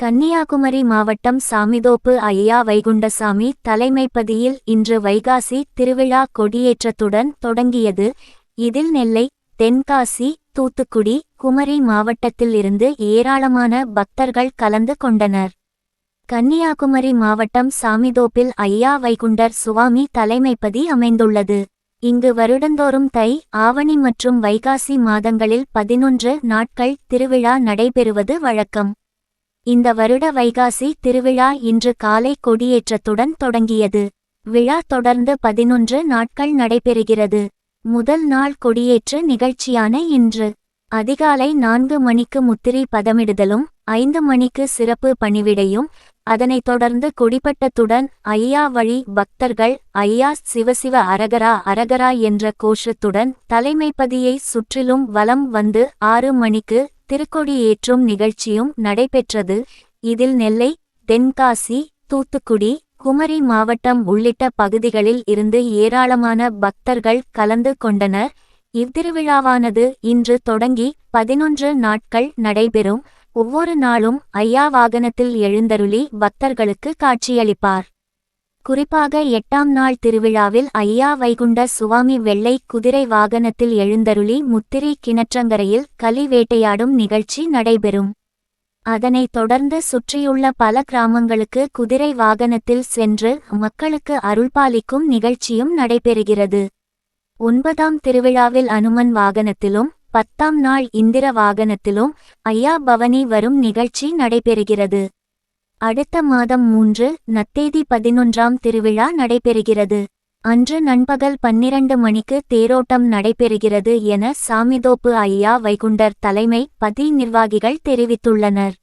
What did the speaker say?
கன்னியாகுமரி மாவட்டம் சாமிதோப்பு ஐயா வைகுண்டசாமி தலைமைப்பதியில் இன்று வைகாசி திருவிழா கொடியேற்றத்துடன் தொடங்கியது. இதில் நெல்லை தென்காசி தூத்துக்குடி குமரி மாவட்டத்தில் இருந்து ஏராளமான பக்தர்கள் கலந்து கொண்டனர். கன்னியாகுமரி மாவட்டம் சாமிதோப்பில் ஐயா வைகுண்டர் சுவாமி தலைமைப்பதி அமைந்துள்ளது. இங்கு வருடந்தோறும் தை ஆவணி மற்றும் வைகாசி மாதங்களில் பதினொன்று நாட்கள் திருவிழா நடைபெறுவது வழக்கம். இந்த வருட வைகாசி திருவிழா இன்று காலை கொடியேற்றத்துடன் தொடங்கியது. விழா தொடர்ந்து பதினொன்று நாட்கள் நடைபெறுகிறது. முதல் நாள் கொடியேற்று நிகழ்ச்சியான இன்று. அதிகாலை நான்கு மணிக்கு முத்திரை பதமிடுதலும் ஐந்து மணிக்கு சிறப்பு பணிவிடையும் அதனைத் தொடர்ந்து கொடிப்பட்டத்துடன் ஐயா வழி பக்தர்கள் ஐயா சிவசிவ அரகரா அரகரா என்ற கோஷத்துடன் தலைமைப்பதியை சுற்றிலும் வலம் வந்து ஆறு மணிக்கு திருக்கொடி ஏற்றும் நிகழ்ச்சியும் நடைபெற்றது. இதில் நெல்லை தென்காசி தூத்துக்குடி குமரி மாவட்டம் உள்ளிட்ட பகுதிகளில் இருந்து ஏராளமான பக்தர்கள் கலந்து கொண்டனர். இத்திருவிழாவானது இன்று தொடங்கி பதினொன்று நாட்கள் நடைபெறும். ஒவ்வொரு நாளும் ஐயா வாகனத்தில் எழுந்தருளி பக்தர்களுக்கு காட்சியளிப்பார். குறிப்பாக எட்டாம் நாள் திருவிழாவில் ஐயா வைகுண்ட சுவாமி வெள்ளை குதிரை வாகனத்தில் எழுந்தருளி முத்திரை கிணற்றங்கரையில் களி வேட்டையாடும் நிகழ்ச்சி நடைபெறும். அதனைத் தொடர்ந்து சுற்றியுள்ள பல கிராமங்களுக்கு குதிரை வாகனத்தில் சென்று மக்களுக்கு அருள்பாலிக்கும் நிகழ்ச்சியும் நடைபெறுகிறது. ஒன்பதாம் திருவிழாவில் அனுமன் வாகனத்திலும் பத்தாம் நாள் இந்திர வாகனத்திலும் ஐயா பவனி வரும் நிகழ்ச்சி நடைபெறுகிறது. அடுத்த மாதம் மூன்று நத்தேதி பதினொன்றாம் திருவிழா நடைபெறுகிறது. அன்று நண்பகல் பன்னிரண்டு மணிக்கு தேரோட்டம் நடைபெறுகிறது என சாமிதோப்பு ஐயா வைகுண்டர் தலைமை பதி நிர்வாகிகள் தெரிவித்துள்ளனர்.